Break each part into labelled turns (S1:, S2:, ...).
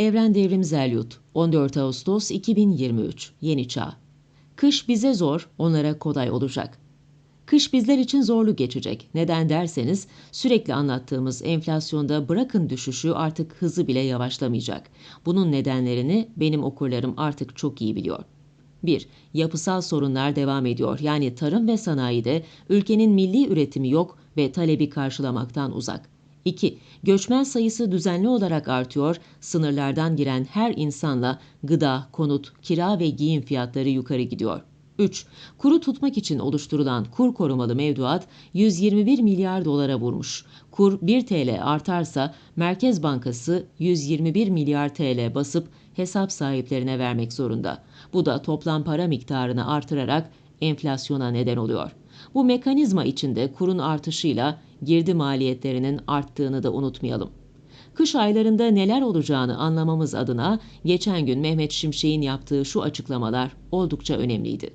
S1: Evren Devrim Zelyut 14 Ağustos 2023 Yeni Çağ Kış bize zor, onlara kolay olacak. Kış bizler için zorlu geçecek. Neden derseniz sürekli anlattığımız enflasyonda bırakın düşüşü artık hızı bile yavaşlamayacak. Bunun nedenlerini benim okurlarım artık çok iyi biliyor. 1. Yapısal sorunlar devam ediyor. Yani tarım ve sanayide ülkenin milli üretimi yok ve talebi karşılamaktan uzak. 2. Göçmen sayısı düzenli olarak artıyor, sınırlardan giren her insanla gıda, konut, kira ve giyim fiyatları yukarı gidiyor. 3. Kuru tutmak için oluşturulan kur korumalı mevduat 121 milyar dolara vurmuş. Kur 1 TL artarsa Merkez Bankası 121 milyar TL basıp hesap sahiplerine vermek zorunda. Bu da toplam para miktarını artırarak enflasyona neden oluyor. Bu mekanizma içinde kurun artışıyla girdi maliyetlerinin arttığını da unutmayalım. Kış aylarında neler olacağını anlamamız adına geçen gün Mehmet Şimşek'in yaptığı şu açıklamalar oldukça önemliydi.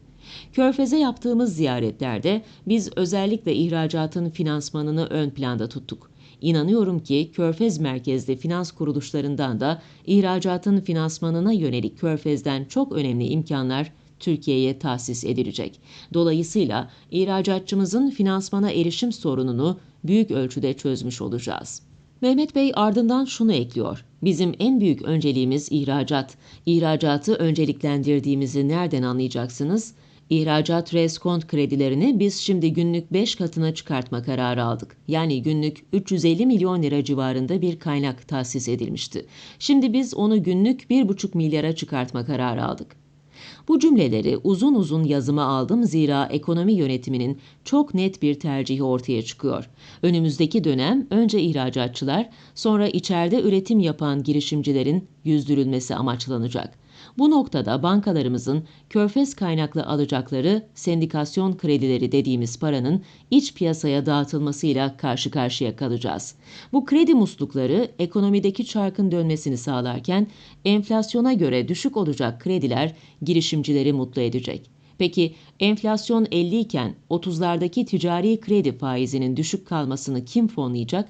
S1: Körfez'e yaptığımız ziyaretlerde biz özellikle ihracatın finansmanını ön planda tuttuk. İnanıyorum ki Körfez merkezli finans kuruluşlarından da ihracatın finansmanına yönelik Körfez'den çok önemli imkanlar Türkiye'ye tahsis edilecek. Dolayısıyla ihracatçımızın finansmana erişim sorununu büyük ölçüde çözmüş olacağız. Mehmet Bey ardından şunu ekliyor. Bizim en büyük önceliğimiz ihracat. İhracatı önceliklendirdiğimizi nereden anlayacaksınız? İhracat reskont kredilerini biz şimdi günlük 5 katına çıkartma kararı aldık. Yani günlük 350 milyon lira civarında bir kaynak tahsis edilmişti. Şimdi biz onu günlük 1,5 milyara çıkartma kararı aldık. Bu cümleleri uzun uzun yazıma aldım zira ekonomi yönetiminin çok net bir tercihi ortaya çıkıyor. Önümüzdeki dönem önce ihracatçılar, sonra içeride üretim yapan girişimcilerin yüzdürülmesi amaçlanacak. Bu noktada bankalarımızın körfez kaynaklı alacakları sendikasyon kredileri dediğimiz paranın iç piyasaya dağıtılmasıyla karşı karşıya kalacağız. Bu kredi muslukları ekonomideki çarkın dönmesini sağlarken enflasyona göre düşük olacak krediler girişimcileri mutlu edecek. Peki enflasyon 50 iken 30'lardaki ticari kredi faizinin düşük kalmasını kim fonlayacak?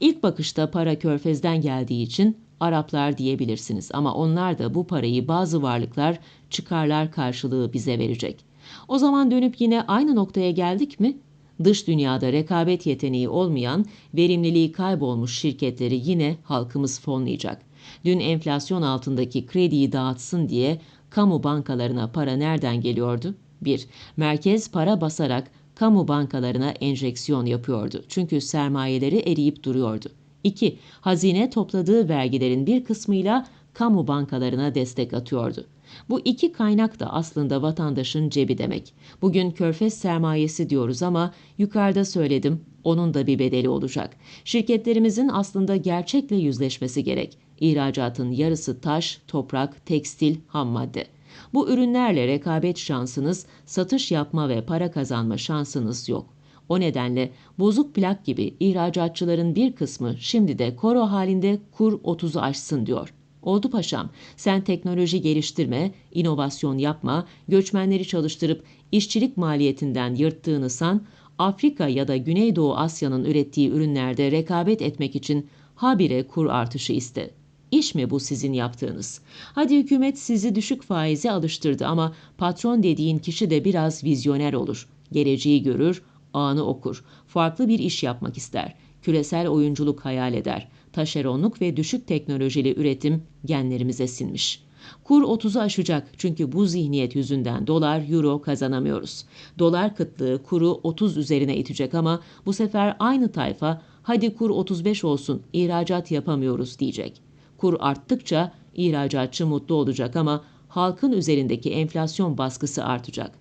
S1: İlk bakışta para körfezden geldiği için Araplar diyebilirsiniz ama onlar da bu parayı bazı varlıklar, çıkarlar karşılığı bize verecek. O zaman dönüp yine aynı noktaya geldik mi? Dış dünyada rekabet yeteneği olmayan, verimliliği kaybolmuş şirketleri yine halkımız fonlayacak. Dün enflasyon altındaki krediyi dağıtsın diye kamu bankalarına para nereden geliyordu? 1. Merkez para basarak kamu bankalarına enjeksiyon yapıyordu. Çünkü sermayeleri eriyip duruyordu. 2. Hazine topladığı vergilerin bir kısmıyla kamu bankalarına destek atıyordu. Bu iki kaynak da aslında vatandaşın cebi demek. Bugün körfez sermayesi diyoruz ama yukarıda söyledim onun da bir bedeli olacak. Şirketlerimizin aslında gerçekle yüzleşmesi gerek. İhracatın yarısı taş, toprak, tekstil, ham madde. Bu ürünlerle rekabet şansınız, satış yapma ve para kazanma şansınız yok. O nedenle bozuk plak gibi ihracatçıların bir kısmı şimdi de koro halinde kur 30'u aşsın diyor. Oldu paşam, sen teknoloji geliştirme, inovasyon yapma, göçmenleri çalıştırıp işçilik maliyetinden yırttığını san, Afrika ya da Güneydoğu Asya'nın ürettiği ürünlerde rekabet etmek için habire kur artışı iste. İş mi bu sizin yaptığınız? Hadi hükümet sizi düşük faize alıştırdı ama patron dediğin kişi de biraz vizyoner olur. Geleceği görür, anı okur. Farklı bir iş yapmak ister. Küresel oyunculuk hayal eder. Taşeronluk ve düşük teknolojili üretim genlerimize sinmiş. Kur 30'u aşacak çünkü bu zihniyet yüzünden dolar, euro kazanamıyoruz. Dolar kıtlığı kuru 30 üzerine itecek ama bu sefer aynı tayfa hadi kur 35 olsun ihracat yapamıyoruz diyecek. Kur arttıkça ihracatçı mutlu olacak ama halkın üzerindeki enflasyon baskısı artacak.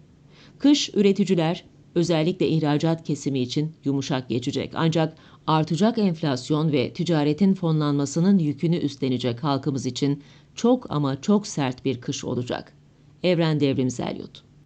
S1: Kış üreticiler özellikle ihracat kesimi için yumuşak geçecek. Ancak artacak enflasyon ve ticaretin fonlanmasının yükünü üstlenecek halkımız için çok ama çok sert bir kış olacak. Evren Devrim Zelyut